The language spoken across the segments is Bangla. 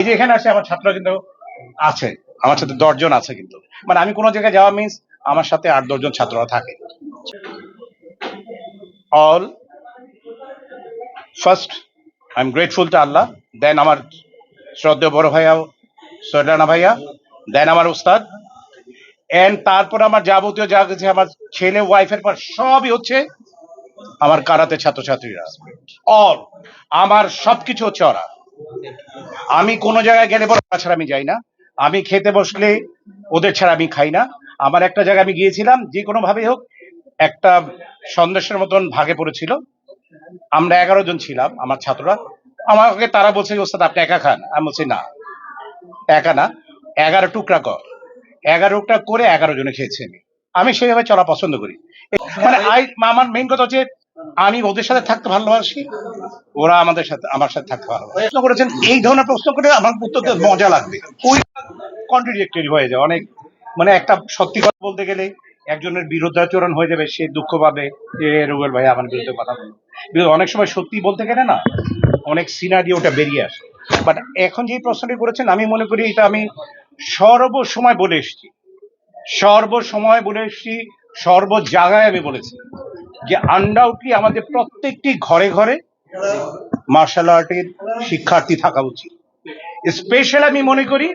এই যে এখানে আসে আমার ছাত্র কিন্তু আছে, আমার সাথে দশজন আছে কিন্তু। মানে আমি কোনো জায়গায় যাওয়া মিন্স আমার সাথে আট, দশজন ছাত্ররা থাকে। All first I am grateful to Allah then আমার শ্রদ্ধেয় বড় ভাইয়া সৈলানা ভাইয়া দেন আমার উস্তাদ এন্ড তারপর আমার যাবতীয় যা কিছু আমার ছেলে ওয়াইফের পর সবই হচ্ছে আমার কারাতে ছাত্রছাত্রীরা। অল আমার সবকিছু হচ্ছে ওরা। আমি কোনো জায়গায় গেলে বড় ছাড়া আমি যাই না। আমি খেতে বসলে ওদের ছাড়া আমি খাই না। আমার একটা জায়গায় আমি গিয়েছিলাম যে কোনো ভাবে হোক একটা সন্দেশের মতন ভাগে পড়েছিল। আমরা এগারো জন ছিলাম আমার ছাত্ররা। আমাকে তারা বলছে ওস্তাদ আপনি একা খান? আমি বলছি না একা না। এগারো টুকরা কর। এগারো টুকরা করে এগারো জনে খেয়েছি আমি। আমি সেইভাবে চলা পছন্দ করি। মানে আই আমার মেইন কথা হচ্ছে আমি ওদের সাথে থাকতে ভালোবাসি। ওরা আমাদের সাথে, আমার সাথে থাকতে ভালোবাসে। করেছেন, এই ধরনের প্রশ্ন করে আমার উত্তর মজা লাগবে। ওই কন্ট্রাডিক্টরি হয়ে যায়। অনেক মানে একটা সত্যি কথা বলতে গেলে একজনের বিরুদ্ধাচরণ হয়ে যাবে, সে দুঃখ পাবে যে রুবেল ভাই আমার বিরুদ্ধে কথা বলবে। অনেক সময় সত্যি বলতে গেলে না, অনেক সিনারি ওটা বেরিয়ে আসে। বাট এখন যে প্রশ্নটি করেছেন, আমি মনে করি এটা আমি সর্বসময় বলে এসেছি। সর্বসময় বলে এসেছি, সর্ব জায়গায় আমি বলেছি। যে আনডাউটলি আমাদের প্রত্যেকটি ঘরে ঘরে মার্শাল আর্টের শিক্ষার্থী থাকা উচিত। স্পেশাল আমি মনে করি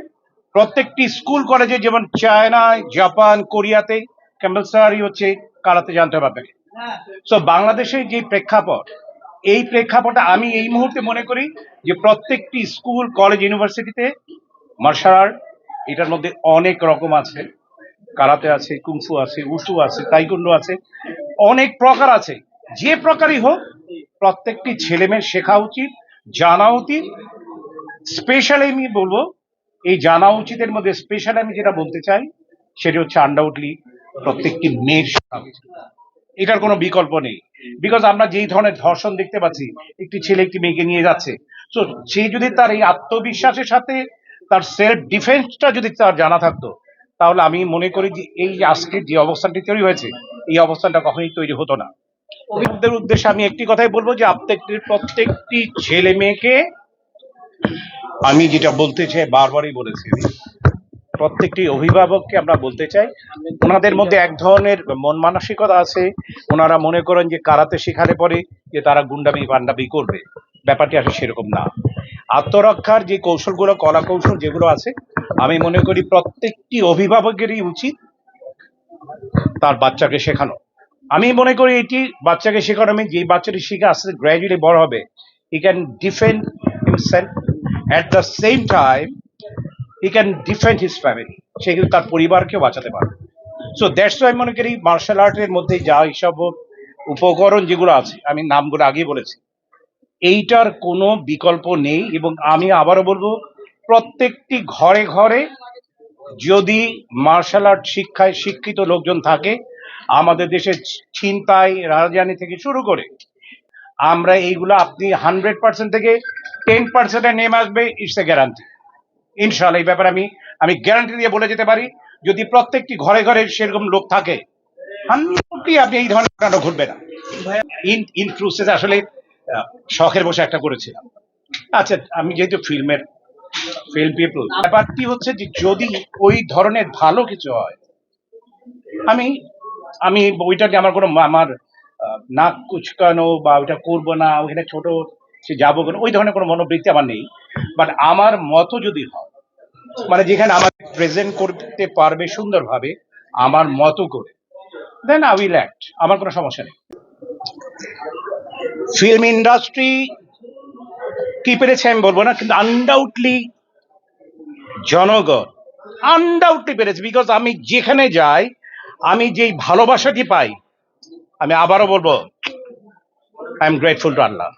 প্রত্যেকটি স্কুল কলেজে যেমন চায়নায় জাপান কোরিয়াতে কম্পালসারি হচ্ছে কারাতে জানতে হবে আপনাকে সো বাংলাদেশের যে প্রেক্ষাপট, এই প্রেক্ষাপটে আমি এই মুহূর্তে মনে করি যে প্রত্যেকটি স্কুল কলেজ ইউনিভার্সিটিতে মার্শাল আর্ট এটার মধ্যে অনেক রকম আছে। কারাতে আছে কুংফু আছে উসু আছে তাইকুন্ডো আছে। অনেক প্রকার আছে। যে প্রকারই হোক, প্রত্যেকটি ছেলে মেয়ের শেখা উচিত, জানা উচিত। স্পেশাল আমি বলব, এই জানা উচিতের মধ্যে স্পেশাল আমি যেটা বলতে চাই, সেটা হচ্ছে আনডাউটলি প্রত্যেকটি মেয়ের শেখা উচিত। এটার কোনো বিকল্প নেই। বিকজ আমরা যেই ধরনের ধর্ষণ দেখতে পাচ্ছি, একটি ছেলে একটি মেয়েকে নিয়ে যাচ্ছে তো সে যদি তার এই আত্মবিশ্বাসের সাথে, তার সেলফ ডিফেন্সটা যদি তার জানা থাকতো, তাহলে আমি মনে করি যে এই আজকের যে অবস্থানটি তৈরি হয়েছে এই অবস্থানটা কখনোই তৈরি হতো না। অভিভাবকদের উদ্দেশ্যে আমি একটি কথাই বলব যে, প্রত্যেকটি প্রত্যেকটি ছেলে মেয়েকে আমি যেটা বলতে চাই, বারবারই বলেছি প্রত্যেকটি অভিভাবককে আমরা বলতে চাই, ওনাদের মধ্যে এক ধরনের মন মানসিকতা আছে, ওনারা মনে করেন যে কারাতে শেখালে পরে যে তারা গুন্ডামি পান্ডামি করবে। ব্যাপারটি আসলে সেরকম না। আত্মরক্ষার যে কৌশলগুলো, কলা কৌশল যেগুলো আছে, আমি মনে করি প্রত্যেকটি অভিভাবকেরই উচিত তার বাচ্চাকে শেখানো। আমি মনে করি এটি বাচ্চাকে শেখানো, আমি যে বাচ্চাটি শিখে আস্তে গ্র্যাজুয়ালি বড় হবে he can defend himself at the same time he can defend his family সে কিন্তু তার পরিবারকেও বাঁচাতে পারে সো দ্যাটস আমি মনে করি মার্শাল আর্টের মধ্যে যা এইসব উপকরণ যেগুলো আছে, আমি নামগুলো আগেই বলেছি, এইটার কোনো বিকল্প নেই এবং আমি আবারও বলব, প্রত্যেকটি ঘরে ঘরে যদি মার্শাল আর্ট শিক্ষায় শিক্ষিত লোকজন থাকে, আমাদের দেশে ছিনতাই রাজধানী থেকে শুরু করে, আমরা এইগুলো আপনি হান্ড্রেড পার্সেন্ট থেকে টেন পার্সেন্টে নেমে আসবে ইটস এ গ্যারান্টি ইনশাল্লাহ এই ব্যাপারে আমি আমি গ্যারান্টি দিয়ে বলে যেতে পারি, যদি প্রত্যেকটি ঘরে ঘরে সেরকম লোক থাকে আপনি এই ধরনের ঘটনা ঘটবে না। ইন ইন আসলে শখের বসে একটা করেছিলাম। আচ্ছা আমি যেহেতু ফিল্মের ফিল্ম পিপল ব্যাপারটি হচ্ছে যে যদি ওই ধরনের ভালো কিছু হয়, আমি আমি ওইটা নিয়ে আমার কোনো আমার নাক কুচকানো বা ওইটা করব না, ওইখানে ছোট সে যাব কেন, ওই ধরনের কোনো মনোবৃত্তি আমার নেই। বাট আমার মতো যদি হয় মানে যেখানে আমাকে প্রেজেন্ট করতে পারবে সুন্দরভাবে, আমার মতো করে দেন আই উইল অ্যাক্ট আমার কোনো সমস্যা নেই। ফিল্ম ইন্ডাস্ট্রি কি পেরেছে আমি বলব না কিন্তু আনডাউটলি জনগণ আনডাউটলি পেরেছে বিকজ আমি যেখানে যাই, আমি যেই ভালোবাসাটি পাই, আমি আবারও বলব I am grateful to Allah